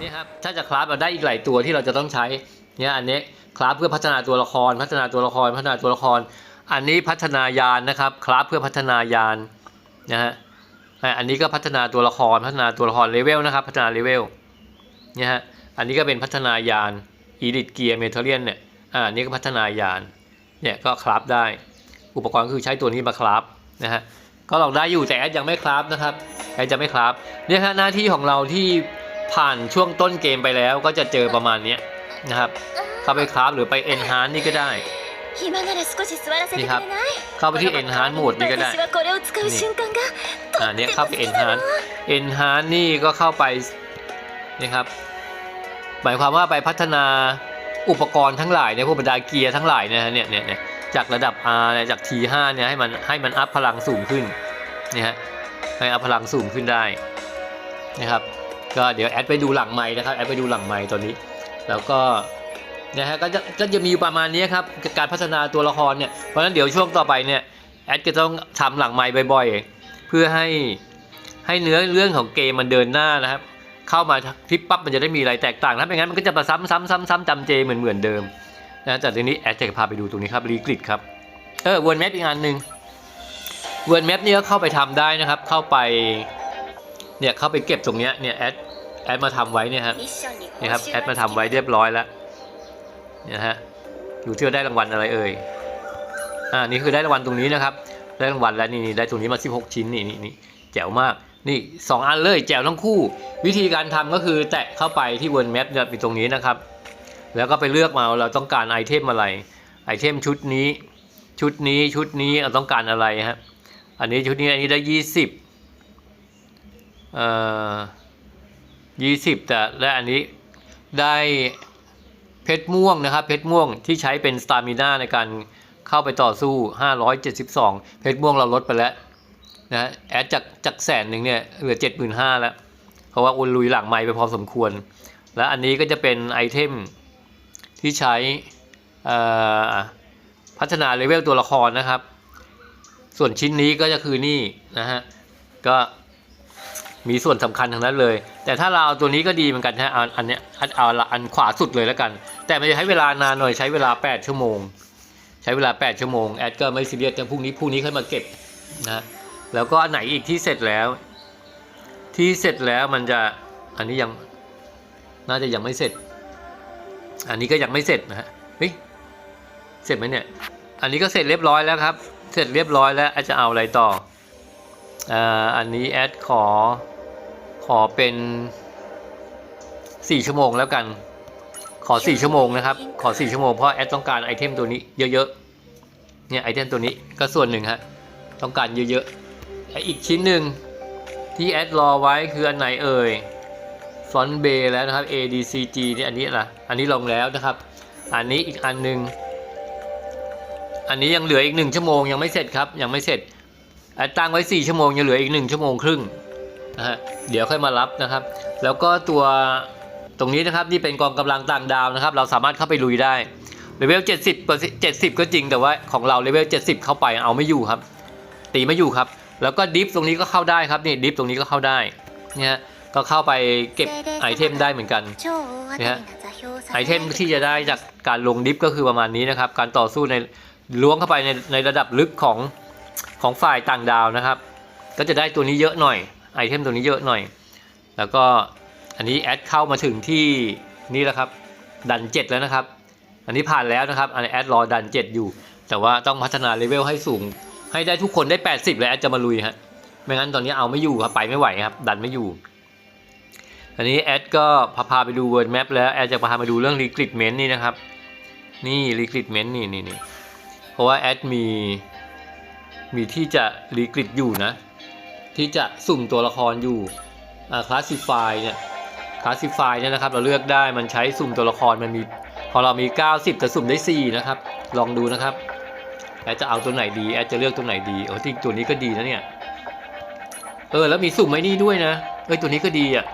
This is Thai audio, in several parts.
นี่ครับถ้าจะคราฟเราได้อีกหลายตัวที่เราจะต้องใช้เนี่ยอันนี้คราฟเพื่อพัฒนาตัวละคร พัฒนาตัวละครพัฒนาตัวละคร อันนี้พัฒนายานนะครับคราฟเพื่อพัฒนายานนะฮะอันนี้ก็พัฒนาตัวละครพัฒนาตัวละครเลเวลนะครับพัฒนาเลเวลเนี่ยฮะอันนี้ก็เป็นพัฒนายานอีดิทเกียร์เมทัลเลียนเนี่ยอ่านนี้ก็พัฒนายานเนี่ยก็คราฟได้อุปกรณ์คือใช้ตัวนี้มาคราฟนะฮะก็ลองได้อยู่แต่แอดยังไม่คราฟนะครับแอดจะไม่คราฟเนี่ยฮะหน้าที่ของเราที่ ผ่านช่วงต้นเกมไปแล้วก็จะเจอประมาณนี้นะครับเข้าไปคราฟหรือไป enhance นี่ก็ได้นี่ครับเข้าไปที่ enhance mode นี่ก็ได้นี่อ่าเนี้ยเข้าไปเอ็ enhance enhance นี่ก็เข้าไปนี่ครับหมายความว่าไปพัฒนาอุปกรณ์ทั้งหลายในพวกบรรดาเกียร์ทั้งหลายเนี่ยเนี่ยเนี่ยจากระดับ R เนี่ยจาก T5 เนี่ยให้มันให้มันอัพพลังสูงขึ้นนะฮะให้อัพพลังสูงขึ้นได้นะครับ ก็เดี๋ยวแอดไปดูหลังไม้นะครับแอดไปดูหลังไม้ตอนนี้ แล้วก็นะฮะก็จะก็จะมีอยู่ประมาณนี้ครับการพัฒนาตัวละครเนี่ยเพราะฉะนั้นเดี๋ยวช่วงต่อไปเนี่ยแอดก็ต้องทำหลังไม้บ่อยๆ เพื่อให้ให้เนื้อเรื่องของเกมมันเดินหน้านะครับเข้ามาคลิปปั๊บมันจะได้มีอะไรแตกต่างถ้าไม่งั้นมันก็จะมาซ้ำซ้ำซ้ำซ้ำจำเจเหมือนเหมือนเดิมนะแต่ทีนี้แอดจะพาไปดูตรงนี้ครับรีกริดครับเออเวิร์นแมปอีกอันหนึ่งเวิร์นแมปนี่ก็เข้าไปทำได้นะครับเข้าไป เนี่ยเข้าไปเก็บตรงเนี้ยเนี่ยแอดแอดมาทำไว้เนี่ยฮะนี่ครับแอดมาทำไว้เรียบร้อยแล้วเนี่ยฮะอยู่เที่ได้รางวัลอะไรเอ่ยอ่านี่คือได้รางวัลตรงนี้นะครับ ได้รางวัลแล้วนี่ได้ตรงนี้มา 16 ชิ้นนี่นี่นี่แจ๋วมากนี่ 2 อันเลยแจ๋วทั้งคู่ วิธีการทำก็คือแตะเข้าไปที่บนแมปจะเป็นตรงนี้นะครับ แล้วก็ไปเลือกมาเราต้องการไอเทมอะไรไอเทมชุดนี้ ชุดนี้ชุดนี้เราต้องการอะไรฮะอันนี้ชุดนี้อันนี้ได้ 20 เอ่อ20แต่และอันนี้ได้เพชรม่วงนะครับ เพชรม่วงที่ใช้เป็นสตามิน่าในการเข้าไปต่อสู้ 572 เพชรม่วงเราลดไปแล้วนะแอดจากจากแสนหนึ่งเนี่ยเหลือ 75,000แล้ว เพราะว่าอุนลุยหลังไม้ไปพอสมควร และอันนี้ก็จะเป็นไอเทมที่ใช้พัฒนาเลเวลตัวละครนะครับ ส่วนชิ้นนี้ก็จะคือนี่นะฮะก็ มีส่วนสำคัญทั้งนั้นเลย แต่ถ้าเราเอาตัวนี้ก็ดีเหมือนกันฮะเอาอันเนี้ยเอาอันขวาสุดเลยแล้วกัน แต่มันจะใช้เวลานานหน่อยใช้เวลา 8 ชั่วโมง ใช้เวลา 8 ชั่วโมงแอดก็ไม่ซีเรียสแต่พรุ่งนี้พรุ่งนี้ค่อยมาเก็บนะฮะแล้วก็อันไหนอีกที่เสร็จแล้ว ที่เสร็จแล้วมันจะอันนี้ยังน่าจะยังไม่เสร็จ อันนี้ก็ยังไม่เสร็จนะฮะเฮ้ยเสร็จไหมเนี่ยอันนี้ก็เสร็จเรียบร้อยแล้วครับ เสร็จเรียบร้อยแล้วแอดจะเอาอะไรต่อ อันนี้แอดขอขอเป็นสี่ชั่วโมงแล้วกัน ขอสี่ชั่วโมงนะครับ ขอสี่ชั่วโมงเพราะแอดต้องการไอเทมตัวนี้เยอะๆ เนี่ยไอเทมตัวนี้ก็ส่วนหนึ่งฮะ ต้องการเยอะๆไออีกชิ้นหนึ่งที่แอดรอไว้คืออันไหนเอ่ยฟอนเบย์แล้วนะครับ ADCG นี่อันนี้ล่ะอันนี้ลงแล้วนะครับ อันนี้อีกอันหนึ่งอันนี้ยังเหลืออีกหนึ่งชั่วโมงยังไม่เสร็จครับยังไม่เสร็จ ตั้งไว้ 4 ชั่วโมงยังเหลืออีก 1 ชั่วโมงครึ่งนะฮะเดี๋ยวค่อยมารับนะครับ แล้วก็ตัวตรงนี้นะครับนี่เป็นกองกำลังต่างดาวนะครับ เราสามารถเข้าไปลุยได้เลเวล70 70 ก็จริงแต่ว่าของเราเลเวล70 เข้าไปเอาไม่อยู่ครับ ตีไม่อยู่ครับ แล้วก็ดิฟตรงนี้ก็เข้าได้ครับนี่ดิฟตรงนี้ก็เข้าได้เนี่ยก็เข้าไปเก็บไอเทมได้เหมือนกันนะฮะไอเทมที่จะได้จากการลงดิฟก็คือประมาณนี้นะครับ การต่อสู้ในล้วงเข้าไปในในระดับลึกของ ของฝ่ายต่างดาวนะครับ ก็จะได้ตัวนี้เยอะหน่อยไอเทมตัวนี้เยอะหน่อย แล้วก็อันนี้แอดเข้ามาถึงที่นี่แล้วครับ ดันเจ็ดแล้วนะครับ อันนี้ผ่านแล้วนะครับ อันนี้แอดรอดันเจ็ดอยู่ แต่ว่าต้องพัฒนาเลเวลให้สูง ให้ได้ทุกคนได้ 80 แล้วแอดจะมาลุยฮะไม่งั้นตอนนี้เอาไม่อยู่ครับไปไม่ไหวครับ ดันไม่อยู่ อันนี้แอดก็พาพาไปดู World Map แล้วแอดจะพามาดูเรื่อง Recruitment นี่นะครับ นี่ Recruitment นี่นี่นี่เพราะว่าแอดมี มีที่จะ Recruit อยู่นะ ที่จะสุ่มตัวละครอยู่อ่า Classify เนี่ย Classify เนี่ยนะครับเราเลือกได้มันใช้สุ่มตัวละครมันมีพอเรามี 90แต่สุ่มได้ 4 นะครับ ลองดูนะครับแอดจะเอาตัวไหนดีแอดจะเลือกตัวไหนดีโอ้ที่ตัวนี้ก็ดีนะเนี่ยเออแล้วมีสุ่มไอ้นี่ด้วยนะเอ้ยตัวนี้ก็ดีอะ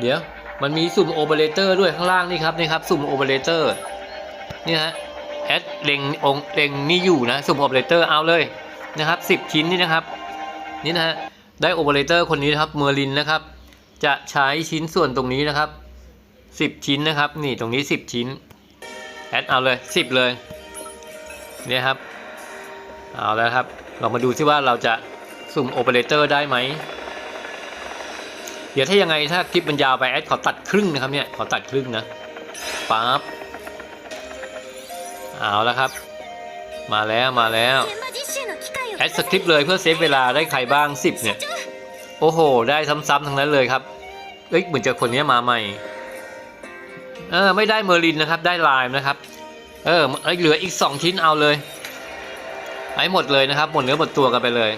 เดี๋ยวมันมีสุ่มโอเปอเรเตอร์ด้วยข้างล่างนี่ครับนี่ครับสุ่มโอเปอเรเตอร์นี่ฮะแอดเล็งองเล็งนี่อยู่นะสุ่มโอเปอเรเตอร์เอาเลย นะครับ 10 ชิ้นนี่นะครับนี่นะฮะได้โอเปอเรเตอร์คนนี้นะครับเมอร์ลินนะครับ จะใช้ชิ้นส่วนตรงนี้นะครับ 10 ชิ้นนะครับ นี่ตรงนี้ 10 ชิ้นแอดเอาเลย 10 เลยเนี่ยครับเอาแล้วครับ เรามาดูซิว่าเราจะสุ่มโอเปอเรเตอร์ได้ไหมเดี๋ยวถ้ายังไงถ้าคลิปมันยาวไปแอดขอตัดครึ่งนะครับเนี่ยขอตัดครึ่งนะปั๊บเอาแล้วครับ มาแล้วมาแล้ว แอดสคริปต์เลยเพื่อเซฟเวลาได้ใครบ้าง 10 เนี่ย โอ้โห ได้ซ้ำๆทั้งนั้นเลยครับ เอ้ยเหมือนจะคนนี้มาใหม่เออไม่ได้เมอร์ลินนะครับได้ไลม์นะครับ เออเอ้เหลืออีก 2 ชิ้นเอาเลยให้หมดเลยนะครับ หมดเนื้อหมดตัวกันไปเลย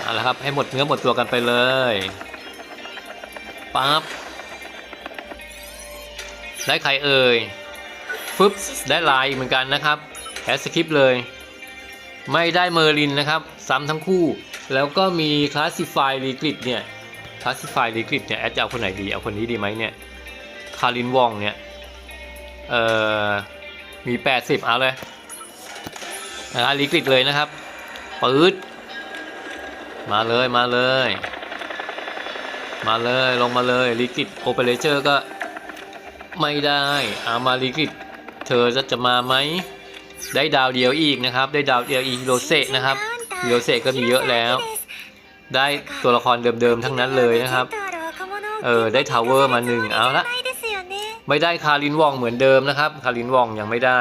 เอาละครับให้หมดเนื้อหมดตัวกันไปเลยปั๊บได้ใครเอ่ยฟึบได้ไลน์เหมือนกันนะครับ แอดสคริปเลย ไม่ได้เมอร์ลินนะครับ ซ้ำทั้งคู่ แล้วก็มีคลาสสิฟายรีกริดเนี่ยคลาสสิฟายรีกริดเนี่ยแอดจะเอาคนไหนดีเอาคนนี้ดีไหมเนี่ยคารินวองเนี่ยเอ่อมี 80 เอาเลยนะรีกริดเลยนะครับปื๊ดมาเลยมาเลย มาเลยลงมาเลยรีกริดโอเปอเรเตอร์ก็ไม่ได้เอามารีกริดเธอจะจะมาไหม ได้ดาวเดียวอีกนะครับ ได้ดาวเดียวอีฮิโรเซะนะครับฮิโรเซะก็มีเยอะแล้ว ได้ตัวละครเดิมๆทั้งนั้นเลยนะครับ เออได้ทาวเวอร์มาหนึ่งเอาละไม่ได้คารินวองเหมือนเดิมนะครับ คารินวองยังไม่ได้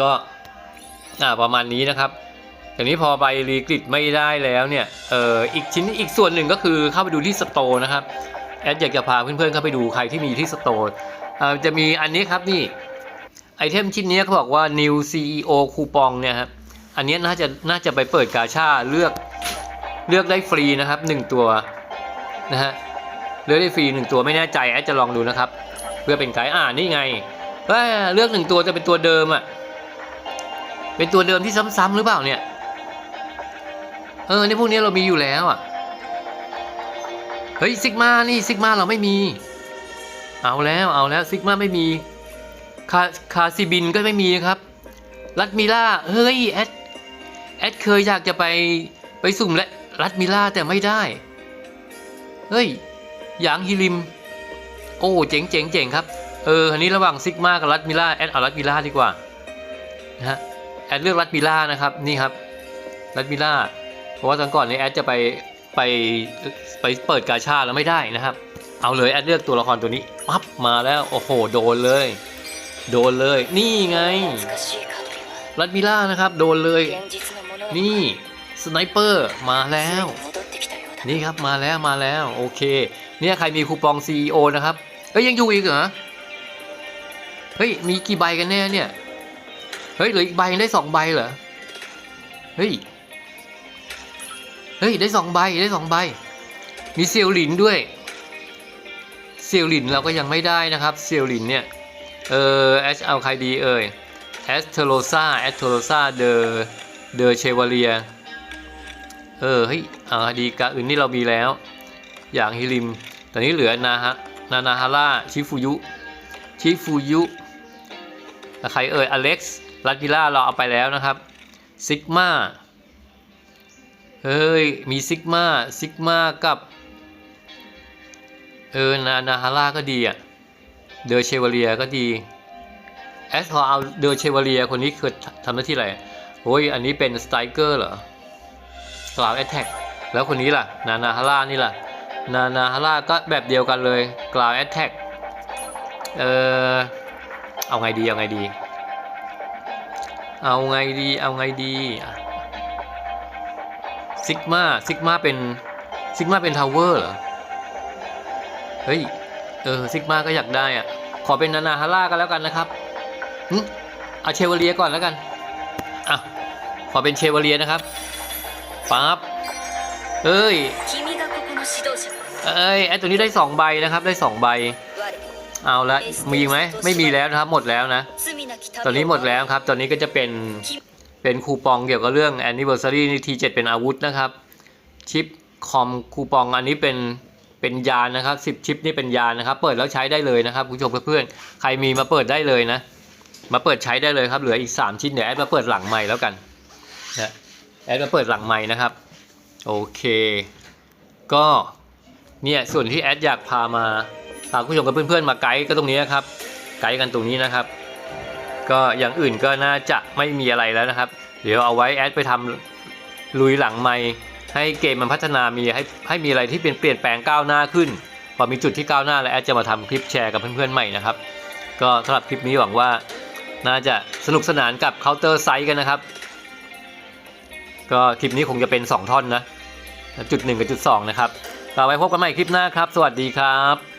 ก็อ่าประมาณนี้นะครับอย่างนี้พอไปรีกริดไม่ได้แล้วเนี่ยเอออีกชิ้นอีกส่วนหนึ่งก็คือเข้าไปดูที่สโตร์นะครับแอดอยากจะพาเพื่อนๆเข้าไปดูใครที่มีที่สโตร์เอ่อจะมีอันนี้ครับนี่ไอ เทมชิ้นนี้เขาบอกว่า new CEO คูปองเนี่ยครับอันนี้น่าจะน่าจะไปเปิดกาชาเลือกเลือกได้ฟรีนะครับหนึ่งตัวนะฮะเลือกได้ฟรีหนึ่งตัวไม่แน่ใจแอดจะลองดูนะครับ เพื่อเป็นไกด์อ่านี่ไงเอ้ยเลือกหนึ่งตัวจะเป็นตัวเดิมอะ่ะเป็นตัวเดิมที่ซ้ำๆหรือเปล่าเนี่ยเออนี่พวกนี้เรามีอยู่แล้วอะ่ะเฮ้ยซิกมานี่ซิกมาเราไม่มี เอาแล้วเอาแล้วซิกมาไม่มี คาคาซิบินก็ไม่มีนะครับ รัดมิล่า เฮ้ย แอด แอดเคยอยากจะไปไปสุ่มและรัดมิล่าแต่ไม่ได้ เฮ้ย หยางฮิริม โอ้ เจ๋งเจ๋งเจ๋งครับ เอออันนี้ระหว่างซิกมากับรัดมิล่า แอดเอารัดมิล่าดีกว่า นะฮะ แอดเลือกรัดมิล่านะครับ นี่ครับ รัดมิล่า เพราะว่าตอนก่อนนี้แอดจะไปไปไปเปิดกาชาแล้วไม่ได้นะครับ เอาเลยแอดเลือกตัวละครตัวนี้ปั๊บมาแล้ว โอ้โห โดนเลย โดนเลย นี่ไง รัดมิล่านะครับ โดนเลย นี่สไนเปอร์มาแล้ว นี่ครับมาแล้วมาแล้ว โอเค เนี่ยใครมีคูปอง CEO นะครับ เอ้ยยังอยู่อีกเหรอ เฮ้ย มีกี่ใบกันแน่เนี่ย เฮ้ยเหลืออีกใบได้สองใบเหรอ เฮ้ย เฮ้ยได้สองใบได้สองใบ มีเซียวหลินด้วย เซียวหลินเราก็ยังไม่ได้นะครับ เซียวหลินเนี่ย เออแอชเอาใครดีเอ่ยแอสเทโรซาแอสเทโรซาเดอเดอเชวาเลียเออเฮ้ยเอาดีกาอื่นนี่เรามีแล้ว อย่างฮิริมตอนนี้เหลือนาฮะนานาฮาร่าชิฟูยุชิฟูยุใครเอ่ยอเล็กซ์ลัดวิล่าเราเอาไปแล้วนะครับซิกมาเฮ้ย มีซิกมาซิกมากับ เออ นานาฮาร่าก็ดีอะ เดอเชวเลียก็ดีแอสพอเอาเดอเชวเลียคนนี้คือทำหน้าที่อะไรโอ้ยอันนี้เป็นสไตรเกอร์เหรอกล่าวแอตแทกแล้วคนนี้ล่ะ นานาฮาร่านี่ล่ะ นานาฮาร่าก็แบบเดียวกันเลยกล่าวแอตแทกเออเอาไงดีเอาไงดี เอาไงดีเอาไงดีซิกมาซิกมาเป็นซิกมาเป็นทาวเวอร์เหรอ เฮ้ย เออซิกมาก็อยากได้อะ ขอเป็นนานาฮาร่าก็แล้วกันนะครับอืมเอาเชเวเลียก่อนแล้วกันอะขอเป็นเชเวเลียนะครับปั๊บเอ้ยเอ้ยไอตัวนี้ได้สองใบนะครับได้สองใบ เอาละมีไหมไม่มีแล้วนะครับหมดแล้วนะตอนนี้หมดแล้วครับ ตอนนี้ก็จะเป็นเป็นคูปองเกี่ยวกับเรื่อง anniversary ทีเจ็ดเป็นอาวุธนะครับ ชิปคอมคูปองอันนี้เป็น เป็นยานนะครับสิบชิปนี่เป็นยานนะครับ เปิดแล้วใช้ได้เลยนะครับคุณผู้ชมเพื่อนๆใครมีมาเปิดได้เลยนะ มาเปิดใช้ได้เลยครับเหลืออีก 3 ชิ้นเดี๋ยวแอดมาเปิดหลังใหม่แล้วกันนะแอดมาเปิดหลังใหม่นะครับโอเค ก็เนี่ยส่วนที่แอดอยากพามาพาผู้ชมกับเพื่อนๆมาไกด์ก็ตรงนี้นะครับไกด์กันตรงนี้นะครับ ก็อย่างอื่นก็น่าจะไม่มีอะไรแล้วนะครับ เดี๋ยวเอาไว้แอดไปทำลุยหลังไมค์ ให้เกมมันพัฒนามีให้ให้มีอะไรที่เปลี่ยนเปลี่ยนแปลงก้าวหน้าขึ้น พอมีจุดที่ก้าวหน้าแล้วแอดจะมาทำคลิปแชร์กับเพื่อนๆใหม่นะครับ ก็สำหรับคลิปนี้หวังว่าน่าจะสนุกสนานกับเคาน์เตอร์ไซส์กันนะครับ ก็คลิปนี้คงจะเป็น 2 ท่อนนะ จุด 1 กับจุด 2 นะครับเราไว้พบกันใหม่คลิปหน้าครับ สวัสดีครับ